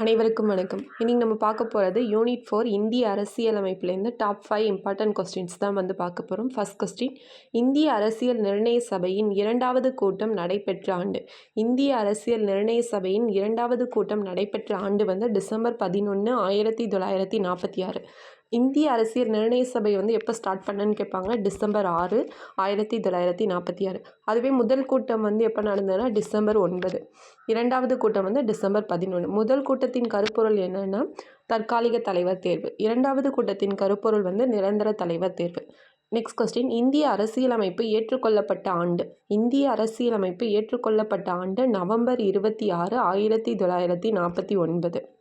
அனைவருக்கும் வணக்கம். இன்றைக்கி நம்ம பார்க்க போகிறது யூனிட் ஃபோர் இந்திய அரசியலமைப்புலேருந்து டாப் ஃபைவ் இம்பார்ட்டன்ட் கொஸ்டின்ஸ் தான் வந்து பார்க்க போகிறோம் ஃபஸ்ட் கொஸ்டின் இந்திய அரசியல் நிர்ணய சபையின் இரண்டாவது கூட்டம் நடைபெற்ற ஆண்டு. இந்திய அரசியல் நிர்ணய சபையின் இரண்டாவது கூட்டம் நடைபெற்ற ஆண்டு வந்து டிசம்பர் பதினொன்று ஆயிரத்தி தொள்ளாயிரத்தி நாற்பத்தி ஆறு. இந்திய அரசியல் நிர்ணய சபை வந்து எப்போ ஸ்டார்ட் பண்ணுன்னு கேட்பாங்க? டிசம்பர் ஆறு ஆயிரத்தி தொள்ளாயிரத்தி நாற்பத்தி ஆறு. அதுவே முதல் கூட்டம் வந்து எப்போ நடந்ததுன்னா டிசம்பர் ஒன்பது. இரண்டாவது கூட்டம் வந்து டிசம்பர் பதினொன்று முதல் கூட்டத்தின் கருப்பொருள் என்னென்னா தற்காலிக தலைவர் தேர்வு. இரண்டாவது கூட்டத்தின் கருப்பொருள் வந்து நிரந்தர தலைவர் தேர்வு. நெக்ஸ்ட் கொஸ்டின் இந்திய அரசியலமைப்பு ஏற்றுக்கொள்ளப்பட்ட ஆண்டு. இந்திய அரசியலமைப்பு ஏற்றுக்கொள்ளப்பட்ட ஆண்டு நவம்பர் இருபத்தி ஆறு ஆயிரத்தி தொள்ளாயிரத்தி நாற்பத்தி ஒன்பது.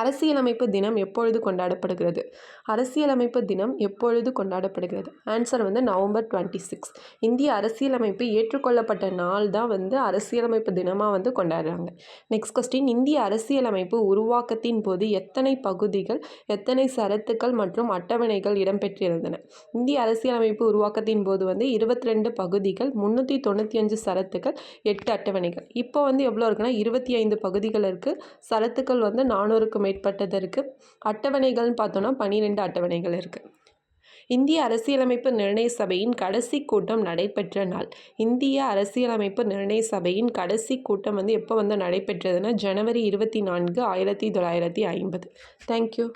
அரசியலமைப்பு தினம் எப்பொழுது கொண்டாடப்படுகிறது? அரசியலமைப்பு தினம் எப்பொழுது கொண்டாடப்படுகிறது? ஆன்சர் வந்து நவம்பர் டுவெண்ட்டி சிக்ஸ் இந்திய அரசியலமைப்பு ஏற்றுக்கொள்ளப்பட்ட நாள் தான் வந்து அரசியலமைப்பு தினமாக வந்து கொண்டாடுறாங்க. நெக்ஸ்ட் கொஸ்டின் இந்திய அரசியலமைப்பு உருவாக்கத்தின் போது எத்தனை பகுதிகள் எத்தனை சரத்துக்கள் மற்றும் அட்டவணைகள் இடம்பெற்றிருந்தன? இந்திய அரசியலமைப்பு உருவாக்கத்தின் போது வந்து இருபத்தி ரெண்டு பகுதிகள் முந்நூற்றி தொண்ணூற்றி அஞ்சு சரத்துக்கள் எட்டு அட்டவணைகள். இப்போ வந்து எவ்வளோ இருக்குன்னா இருபத்தி ஐந்து பகுதிகள் இருக்குது சரத்துக்கள் வந்து நானூறுக்கும் மேற்பட்டது இருக்குது அட்டவணைகள்னு பார்த்தோன்னா பன்னிரெண்டு அட்டவணைகள் இருக்குது இந்திய அரசியலமைப்பு நிர்ணய சபையின் கடைசி கூட்டம் நடைபெற்ற நாள். இந்திய அரசியலமைப்பு நிர்ணய சபையின் கடைசி கூட்டம் வந்து எப்போ வந்து நடைபெற்றதுன்னா ஜனவரி இருபத்தி நான்கு ஆயிரத்தி தொள்ளாயிரத்தி ஐம்பது. தேங்க்யூ